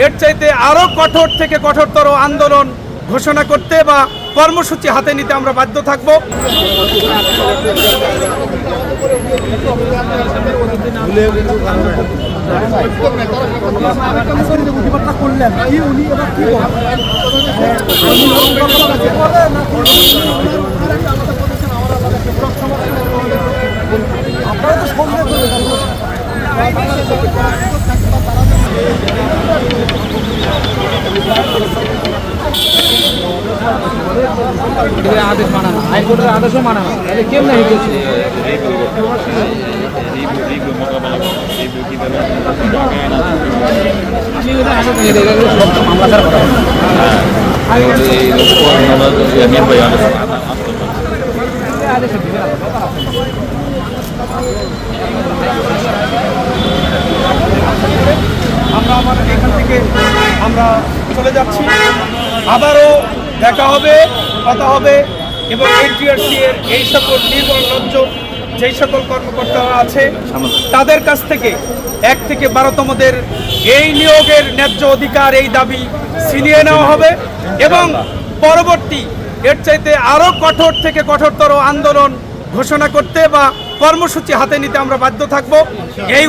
এর চাইতে আরও কঠোর থেকে কঠোরতর আন্দোলন ঘোষণা করতে বা কর্মসূচি হাতে নিতে আমরা বাধ্য থাকব? আপনারা তো সন্দেহ আদেশ মানা না হাইকোর্টের আদেশও মানা না তাহলে কেমন হয়ে সব মামলা আমরা এখান থেকে আমরা চলে যাচ্ছি। আবারও দেখা হবে, কথা হবে এবং এনটিআরসি এর এই সকল নির্মল লজ্জ, যেই সকল কর্মকর্তারা আছে, তাদের কাছ থেকে এক থেকে বারোতমদের এই নিয়োগের ন্যায্য অধিকার, এই দাবি ছিনিয়ে নেওয়া হবে এবং পরবর্তী এর চাইতে আরও কঠোর থেকে কঠোরতর আন্দোলন ঘোষণা করতে বা কর্মসূচি হাতে নিতে আমরা বাধ্য থাকব। এই